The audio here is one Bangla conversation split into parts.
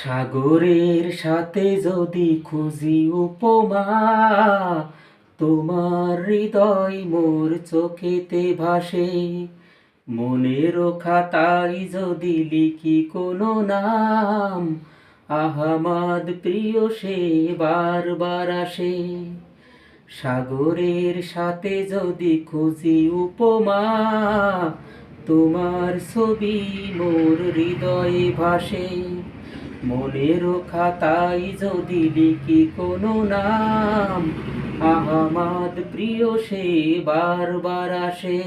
সাগরের সাথে যদি খুঁজি উপমা, তোমার হৃদয় মোর চোখেতে ভাসে। মনের খাতায় যদি লিখি কোনো নাম, আহামাদ প্রিয় সে বারবার আসে। সাগরের সাথে যদি খুঁজি উপমা, তোমার ছবি মোর হৃদয়ে ভাসে। মনের খাতায় যদি লিখি কোনো নাম, আহমাদ প্রিয় সে বারবার আসে।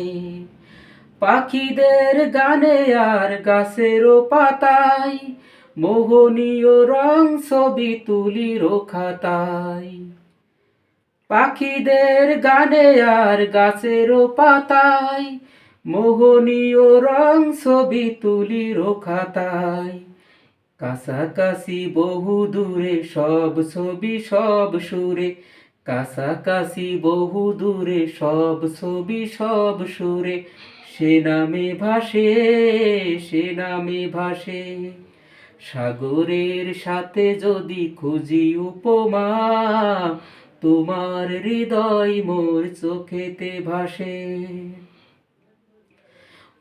পাখিদের গানে আর গাছেরও পাতায়, মোহনীয় রং ছবি তুলির খাতায়। পাখিদের গানে আর গাছেরও পাতায়, মোহনীয় রং ছবি তুলির খাতায়। কাছাকাছি বহু দূরে সব ছবি, সব সুরে। কাছাকাছি বহু দূরে সব ছবি, সব সুরে। সে নামে ভাসে, সে নামে ভাসে। সাগরের সাথে যদি খুঁজি উপমা, তোমার হৃদয় মোর চোখেতে ভাসে।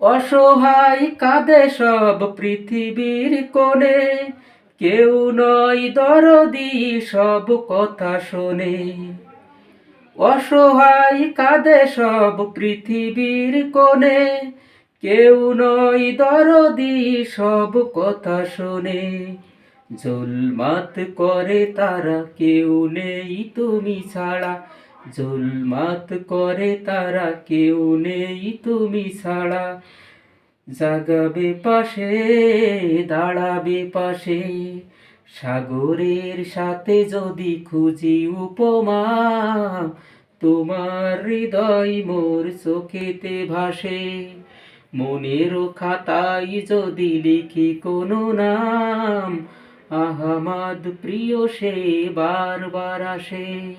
অসহায় কাঁদে সব পৃথিবীর কোণে। কেউ নয় দরদি সব কথা শোনে। অসহায় কাঁদে সব পৃথিবীর কোণে। কেউ নয় দরদি সব কথা শোনে। জুলমাত করে তারা কেউ নেই তুমি ছাড়া। জুলমাত করে তারা কেউ নেই তুমি ছাড়া। জাগাবে পাশে, দাঁড়াবে পাশে, সাগরের সাথে যদি খুঁজি উপমা, তোমার হৃদয় মোর চোখেতে ভাসে। মনের খাতাই যদি লিখি কোনো নাম, আহমাদ প্রিয় সে বারবার আসে।